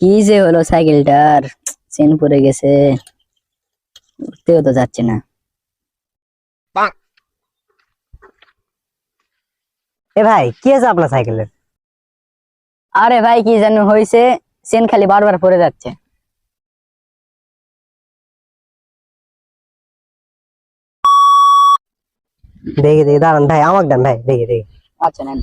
কি যে হলো সাইকেলটার চেন পড়ে গেছে। উঠতেও তো যাচ্ছে না। এ ভাই কি আছে আপনার সাইকেলের আরে ভাই কি জানো হয়েছে চেন খালি বারবার পড়ে যাচ্ছে। দেখি দেখি দাঁড়ান ভাই আমাকে দেন ভাই দেখি দেখি। আচ্ছা নেন।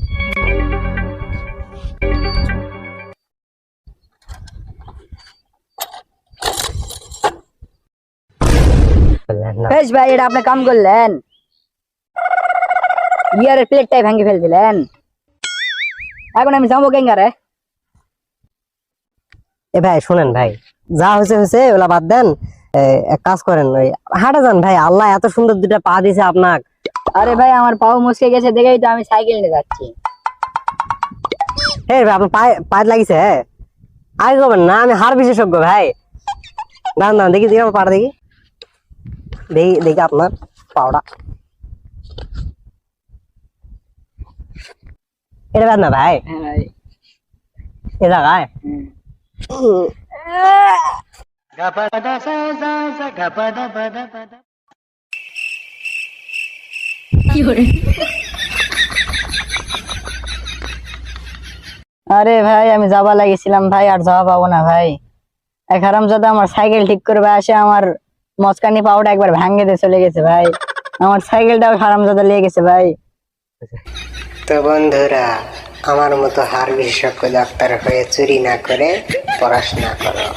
বেশ ভাই এটা আপনি কাম করলেন। গিয়ারের প্লেটটাই ভেঙে ফেল দিলেন। এখন আমি যাব গেঙ্গারে। এ ভাই শুনেন ভাই যা হয়েছে হয়েছে ওলা বাদ দেন। এক কাজ করেন ওই হাঁটা যান ভাই আল্লাহ এত সুন্দর দুটা পা দিছে আপনার আরে ভাই আমার পাও মুসকে গেছে দেখেই তো আমি সাইকেল নিয়ে যাচ্ছি। হে ভাই আপনার পায়ে পায়ে লাগিছে হ্যাঁ আগে করবেন না আমি হার বিশেষজ্ঞ ভাই। দাঁড়ান দাঁড়ান দেখি দেখি আমার পাটা দেখি। দেখি দেখি আপনার পাওটা এটা ব্যাদ না ভাই ভাই এ জায়গায় হুম। আরে ভাই আমি যাবা লাগিয়েছিলাম ভাই আর যাওয়া পাবো না ভাই। এক হারাম যাতে আমার সাইকেল ঠিক করবে আসে আমার মস্কানি পাউডা একবার ভাঙ্গে দিয়ে চলে গেছে ভাই। আমার সাইকেলটাও হারাম যাতে লেগে গেছে ভাই। তো বন্ধুরা, আমার মতো হার বিশেষজ্ঞ ডাক্তার হয়ে চুরি না করে পড়াশোনা করো।